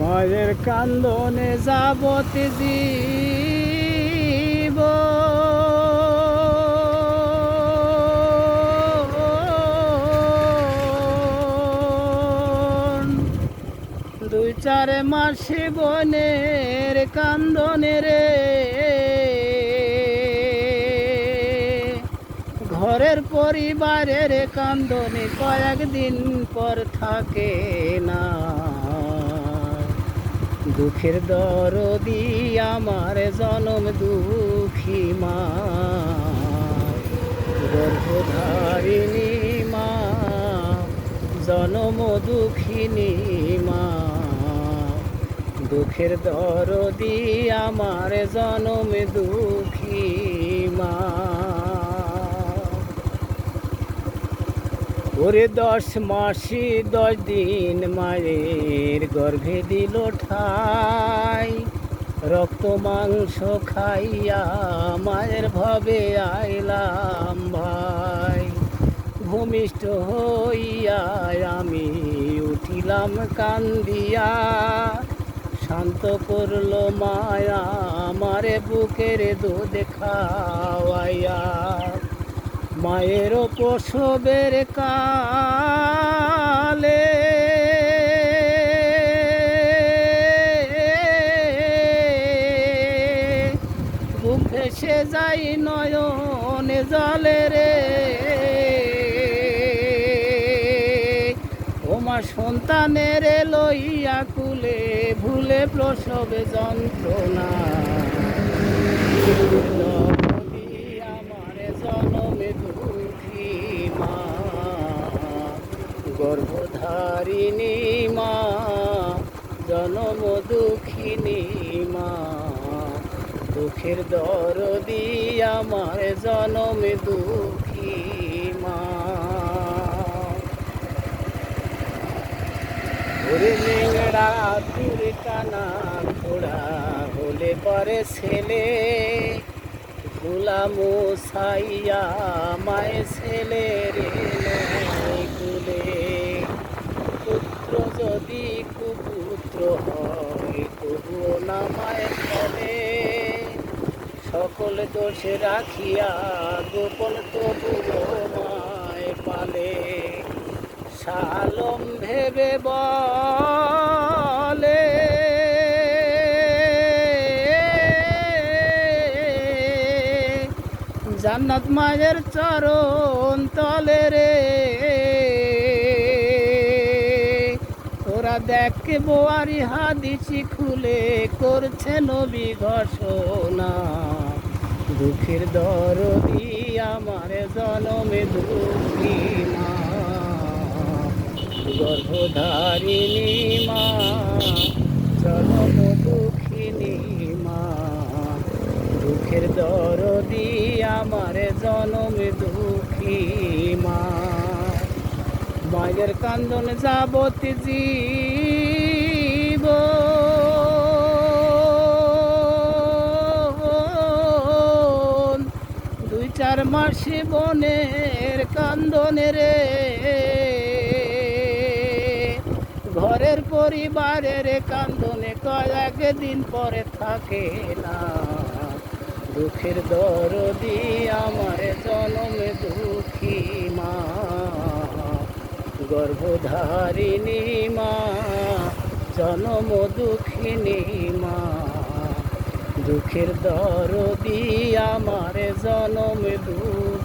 মায়ের কান্দনে যাবতে জীব। দুই চার মাসে বনের কান্দনে রে। ঘরের পরিবারের কান্দনে কয়েকদিন পর থাকে না। দুঃখের দরদি আমার জনম দুঃখী মা। গর্ভধারিণী মা, জনম দুঃখিনী মা। দুঃখের দরদি আমার জনম দুঃখী মা। ওরে দশ মাসি দশ দিন মায়ের গর্ভে দিল ঠাই। রক্ত মাংস খাইয়া মায়ের ভবে আইলাম ভাই। ভূমিষ্ঠ হইয়া আমি উঠিলাম কান্দিয়া। শান্ত করল মায়া, আমারে বুকের দুধ খাওয়াইয়া। মায়ের প্রসবের কালে। বুক ভেসে যাই নয়ন জলে রে। ওমা সন্তানের লইয়া কুলে ভুলে প্রসবে যন্ত্রণা জগতি আমার জনমে দুঃখী মা গর্ভধারিণী মা, জনম দুঃখিনী মা। দুঃখের দরদি আমার জনমে দুঃখী মা। ওরে তুরে কানা ঘোড়া হলে পরে ছেলে। গুলামো সাইয়া মায় ছেলে রে যদি কুপুত্র হয় তবুও নামায় ফলে সকল দোষ রাখিয়া গোপন তবুও মায় পালে। সালম ভেবে বলে। জান্নাত মায়ের চরণ তলে রে। দেখকে বোয়ারি হাদিসি খুলে করছে নবী ঘোষণা। দুঃখের দরদি আমার জনমে দুঃখী মা। গর্ভধারিণী মা, জনম দুঃখিনী মা। দুঃখের দরদি আমার জনম দুঃখী মা। মায়ের কান্দন যাবত জীব। দুই চার মাসে বনের কান্দনে রে। ঘরের পরিবারের কান্দনে কয়েক দিন পরে থাকে না। দুঃখের দরদি আমার জনমে দুঃখী মা। গর্ভধারিণী মা জনম দুঃখিনী মা। দুঃখের দরদি আমার জনম দুঃখী